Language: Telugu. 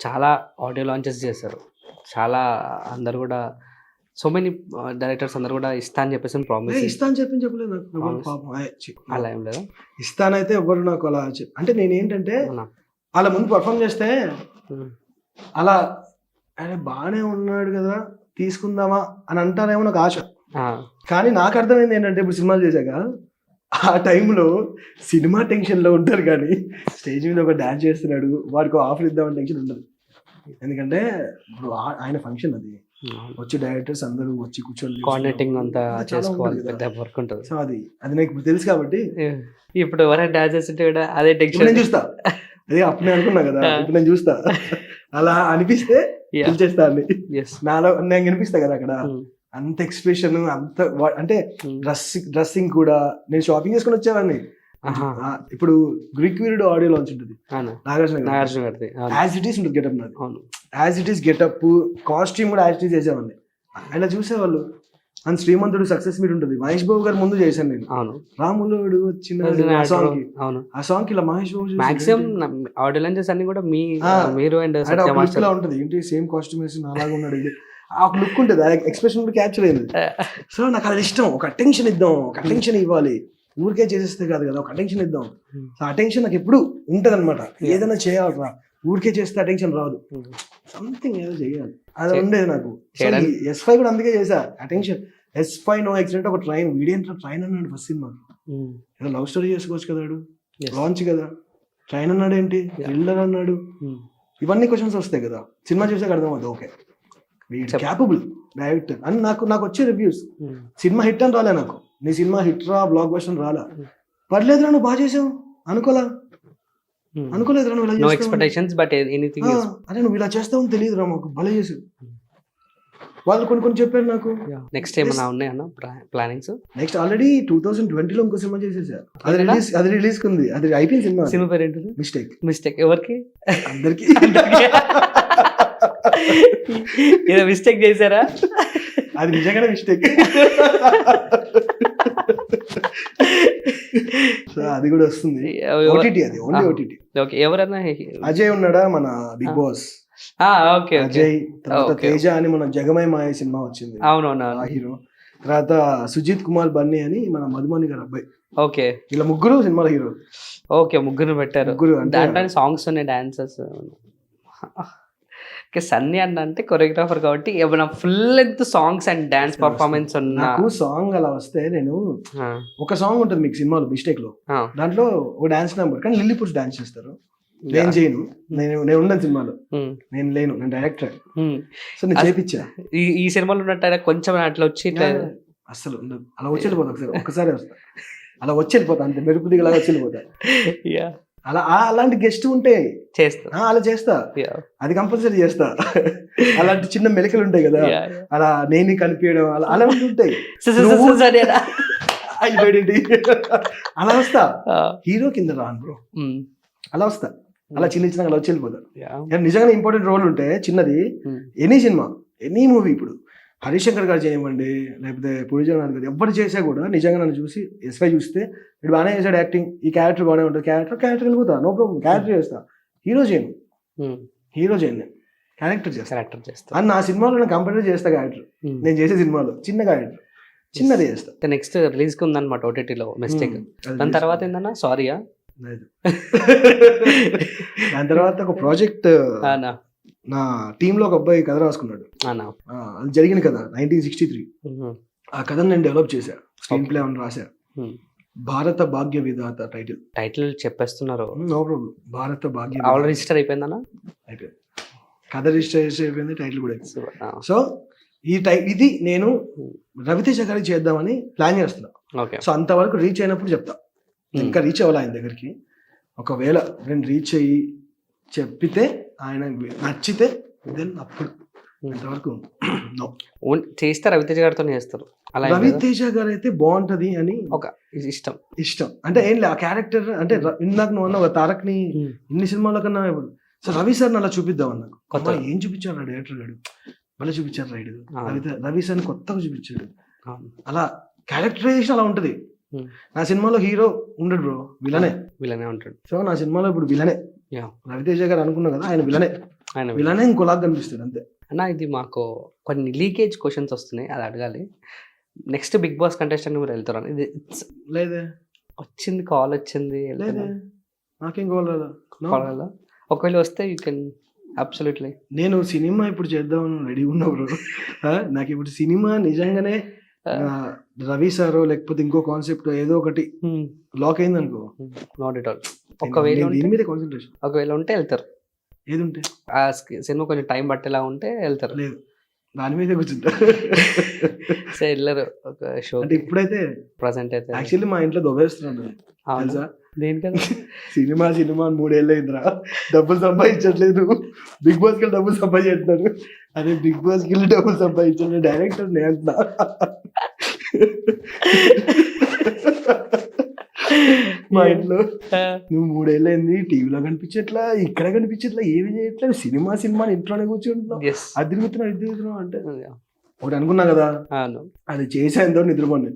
చాలా ఆడియో లాంచెస్ చేశారు. చాలా అందరు కూడా సో మెనీ డైరెక్టర్స్ అందరు కూడా ఇస్తా అని చెప్పేసి ప్రామిస్ ఇస్తా అని చెప్పి చెప్పలేదు నాకు. అలా ఏం లేదా ఇస్తానైతే ఎవరు నాకు అలా అంటే నేను ఏంటంటే? అలా ముందు పర్ఫామ్ చేస్తే. అలా అరే బాగానే ఉన్నాడు కదా తీసుకుందామా అని అంటారేమో నాకు ఆశ. కానీ నాకు అర్థమైంది ఏంటంటే ఇప్పుడు సినిమాలు చేశాక ఆ టైంలో సినిమా టెన్షన్లో ఉంటారు కానీ స్టేజ్ మీద ఒక డాన్స్ చేస్తున్నాడు వాడికి ఆఫర్ ఇద్దామని టెన్షన్ ఉండదు ఎందుకంటే ఇప్పుడు ఆయన ఫంక్షన్ అది. వచ్చి డైరెక్టర్స్ అందరూ వచ్చి కూర్చొని కోఆర్డినేటింగ్ అంతా చేసుకోవాలి పెద్ద. వర్క్ ఉంటుంది. సో అది అది నాకు ఇప్పుడు తెలుసు కాబట్టి ఇప్పుడు ఎవరైనా డాన్స్ చేస్తుంటే కూడా అదే టెన్షన్ నేను చూస్తా. అదే అప్పుడే అనుకున్నా కదా. ఇప్పుడు నేను చూస్తా. అలా అనిపిస్తే. పిలిచేస్తా అండి నాలో నేను కనిపిస్తా కదా అక్కడ. అంత ఎక్స్ప్రెషన్ అంత అంటే డ్రెస్సింగ్ డ్రెస్సింగ్ కూడా నేను షాపింగ్ చేసుకుని వచ్చేవాడిని ఇప్పుడు గ్రీక్ వీరుడు ఆడియో లాంచ్ ఉంటుంది. నాగార్జున నాగార్జున గారిది అవును. యాజ్ ఇట్ ఈస్ ఉంటుంది గెటప్ నాది. As it is getup costume కూడా యాజ్ ఇట్ ఈస్ చేసేవాడిని. అలా చూసేవాళ్ళు. అండ్ శ్రీమంతుడు సక్సెస్ మీట్ ఉంటుంది. మహేష్ బాబు గారు ముందు చేశాను నేను. అవును. రాములోడు వచ్చిన సాంగ్కి. అవును. ఆ సాంగ్కి ఇలా Mahesh Babu maximum audio launches అన్ని కూడా మీ. మీరు అండ్ ఉంటుంది. ఏంటి సేమ్ కాస్ట్యూమ్ వేసి అలాగా ఉన్నాడు. ఒక లుక్ ఉంటుంది. ఆ ఎక్స్ప్రెషన్ కూడా క్యాప్చర్ అయింది సో నాకు అది ఇష్టం. ఒక అటెన్షన్ ఇద్దాం. ఒక అటెన్షన్ ఇవ్వాలి. ఊరికే చేసేస్తే కాదు కదా ఒక అటెన్షన్ ఇద్దాం. సో అటెన్షన్ నాకు ఎప్పుడు ఉంటది అనమాట ఏదైనా చేయాలరా. ఊరికే చేస్తే అటెన్షన్ రాదు. సంథింగ్ ఏదో చేయాలి. అది ఉండేది నాకు. ఎస్ ఫైవ్ కూడా అందుకే చేశా attention S five no accident ఒక ట్రైన్ వీడియంట్లో ట్రైన్ అన్నాడు ఫస్ట్ సినిమా. ఏదో లవ్ స్టోరీ చేసుకోవచ్చు కదా లాంచ్ కదా. ట్రైన్ అన్నాడు ఏంటి థ్రిల్లర్ అన్నాడు. ఇవన్నీ క్వశ్చన్స్ వస్తాయి కదా. సినిమా చూసాక అర్థమవుతుంది. ఓకే చెప్పు. క్యాపబుల్ డైరెక్టర్ అని నాకు నాకు వచ్చే రివ్యూస్ సినిమా హిట్ అని రాలే నాకు. నీ సినిమా హిట్ రా బ్లాక్ బస్టర్ రాలా. పర్లేదురా నువ్వు బాగా చేసావు. అనుకోలా? ఇలా నో. ఎక్స్పెక్టేషన్స్ బట్ ఎనీథింగ్ అరే నువ్వు ఇలా చేస్తావు తెలియదురా మాకు. భలే చేసావు. వాళ్ళు కొన్ని కొన్ని చెప్పారు నాకు. నెక్స్ట్ ఏమన్నా ఉన్నాయన్న plannings next already two thousand ట్వంటీలో ఇంకో సినిమా చేసేసారు. అది? రిలీజ్ అది రిలీజ్ కుంది. అది అయిపోయింది సినిమా. సినిమా పేరు ఏంటిది మిస్టేక్ మిస్టేక్ ఎవరికి అందరికి. ఏదో మిస్టేక్ చేశారా? అది నిజంగానే మిస్టేక్ సో అది కూడా వస్తుంది. ఓటీటీ అది ఓన్లీ. ఓటీటీ ఓకే ఎవరన్నా అజయ్ ఉన్నాడా మన big boss okay okay. Ajay తర్వాత. తేజ అని మన జగమయ మాయ సినిమా వచ్చింది. అవునవును హీరో తర్వాత సుజిత్ కుమార్ బన్నీ అని మన మధుమణి గారు అబ్బాయి. ఓకే. ఇలా ముగ్గురు సినిమాల హీరో ఓకే ముగ్గురు పెట్టారు. ముగ్గురు అంటే దాంట్లో సాంగ్స్ ఉన్నాయి డాన్సెస్ ఓకే సన్నీ అన్న అంటే కొరియోగ్రాఫర్ కాబట్టి ఏమైనా full length songs and dance performance ఉన్న నాకు సాంగ్ అలా వస్తే నేను ఒక సాంగ్ ఉంటుంది మీకు సినిమాలో మిస్టేక్లో. దాంట్లో ఒక డాన్స్ నెంబర్ కానీ లిల్లీ పుట్స్ డాన్స్ చేస్తారు. నేను చేయను. నేను నేను ఉండను సినిమాలో. ఉమ్, నేను లేను నేను డైరెక్టర్ ఉమ్. సో నేను చేపించా. ఈ ఈ సినిమాలో ఉన్నట్టు కొంచెం అట్లా వచ్చి అసలు అలా వచ్చి వెళ్ళిపోతా ఒకసారి ఒక్కసారి వస్తా. అలా వచ్చి వెళ్ళిపోతా అంతే. మెరుపు దిగలాగా వచ్చి వెళ్ళిపోతా. అలా ఆ- అలాంటి గెస్ట్ ఉంటే చేస్తా. అలా చేస్తా. అది కంపల్సరీ చేస్తా. అలాంటి చిన్న మెలికలు ఉంటాయి కదా. అలా నేను కనిపించడం అలా అలా ఉంటాయి. బయటేంటి? అలా వస్తా. హీరో కింద రాను బ్రో. అలా వస్తా. అలా చిన్న చిన్న అలా వచ్చి వెళ్ళిపోతా. నిజంగానే ఇంపార్టెంట్ రోల్ ఉంటే చిన్నది ఎనీ సినిమా ఎనీ మూవీ ఇప్పుడు. హరిశంకర్ గారు చేయమండి లేకపోతే పూరి జగన్నాథ్ గారు ఎవరు చేసా కూడా నిజంగా నన్ను చూసి ఎస్వై చూస్తే ఇప్పుడు బాగానే చేశాడు యాక్టింగ్ ఈ క్యారెక్టర్ బాగానే ఉంటుంది. క్యారెక్టర్ క్యారెక్టర్ వెళ్ళిపోతా నో ప్రాబ్లం క్యారెక్టర్ చేస్తా. హీరో చేయను. హీరో చేయను నేను. క్యారెక్టర్ చేస్తా. క్యారెక్టర్ చేస్తా. అని నా సినిమాలో నేను కంపల్సరీ చేస్తా క్యారెక్టర్ ఉమ్. నేను చేసే సినిమాలో చిన్న క్యారెక్టర్ చిన్నది చేస్తా. నెక్స్ట్ రిలీజ్కి ఉందన్నమాట ఓటీటీలో మిస్టేక్ అది దాని. తర్వాత ఏందన్నా? సారీయా లేదు. దాని తర్వాత ఒక ప్రాజెక్ట్ నా టీంలో ఒక అబ్బాయి కథ రాసుకున్నాడు. అది జరిగిన కథ నైన్టీన్ సిక్స్టీ త్రీ ఆ కథను నేను డెవలప్ చేశా. స్క్రీన్ ప్లే అని రాశా? భారత భాగ్య విధాత టైటిల్ టైటిల్ చెప్పేస్తున్నారు. No problem Bharata Bhagya already. Register అయిపోయిందన్నా? అయిపోయింది. కథ రిజిస్టర్ అయిపోయింది టైటిల్ కూడా అయిపోయింది. సో, ఈ టై ఇది నేను రవితేజ గారికి చేద్దామని ప్లాన్ చేస్తున్నా. ఓకే. సో అంతవరకు రీచ్ అయినప్పుడు చెప్తా. ఇంకా రీచ్ అవ్వాలి ఆయన దగ్గరికి? ఒకవేళ నేను రీచ్ అయ్యి చెప్పితే ఆయన నచ్చితే దెన్ అప్పుడు Hmm. అంతవరకు నో ఓన్- చేస్తారు రవితేజ గారితో చేస్తారు అలా? రవితేజ గారు అయితే బాగుంటది అని ఒక ఇష్టం ఇష్టం అంటే ఏం లేదు ఆ క్యారెక్టర్ అంటే ఇందాక నువ్వు అన్న ఒక తారక్ని ఉమ్. ఇన్ని సినిమాల కన్నా ఇప్పుడు సో రవి సార్ అలా చూపిద్దాం అన్న కొత్త- ఏం చూపించారు డైరెక్టర్ గారు భలే చూపించారు రైడ్. రవి రవి సార్ కొత్తగా చూపించాడు. అలా క్యారెక్టరైజేషన్ అలా ఉంటది ఉమ్. నా సినిమాలో హీరో ఉండడు బ్రో విలనే వీళ్ళనే ఉంటాడు సో నా సినిమాలో ఇప్పుడు విలనే. రవితేజ గారు అనుకున్నా కదా ఆయన విలనే. ఆయన ఇలానే ఇంకోలాగా కనిపిస్తాడు అంతే. అన్న ఇది మాకు కొన్ని లీకేజ్ క్వశ్చన్స్ వస్తున్నాయి అది అడగాలి. నెక్స్ట్ బిగ్ బాస్ కంటెస్టెంట్ మీరు వెళ్తారు? ఇది లేదే. వచ్చింది కాల్ వచ్చింది లేదే. నాకేం కాల్ ఒకవేళ వస్తే యూ కెన్ అబ్సల్యూట్లీ. నేను సినిమా ఇప్పుడు చేద్దామని రెడీ ఉన్నప్పుడు నాకు ఇప్పుడు సినిమా నిజంగానే రవి సారో లేకపోతే ఇంకో కాన్సెప్ట్ ఏదో ఒకటి లాక్ అయింది అనుకో నాట్ ఇట్ ఆల్ ఒకవేళ దీని మీద కాన్సన్ట్రేషన్ ఒకవేళ ఉంటే వెళ్తారు. ఏది ఉంటే? ఆ సినిమా కొంచెం టైం పట్టేలా ఉంటే వెళ్తారు. లేదు. దాని మీదే కూర్చుంటా. సో వెళ్ళరు. ఒక షో అంటే ఇప్పుడైతే ప్రజెంట్ అయితే. యాక్చువల్లీ మా ఇంట్లో దొబ్బేస్తున్నాడు అవును. తెలుసా? సినిమా సినిమా మూడేళ్ళు అయిందిరా డబ్బులు సంపాదించట్లేదు బిగ్ బాస్కి డబ్బులు సంపాదించారు అదే బిగ్ బాస్కి డబ్బులు సంపాదించాను డైరెక్టర్ నేను అంటున్నా. మా ఇంట్లో నువ్వు మూడేళ్ళు అయింది టీవీలో కనిపించట్లా ఇక్కడ కనిపించట్లా ఏమి చేయట్లేదు సినిమా సినిమా ఇంట్లోనే కూర్చుంటున్నావు అది తిరుగుతున్నావు ఇది తిరుగుతున్నావు అంటే ఒకటి అనుకున్నా కదా? అది చేసేందో నిద్రపోండి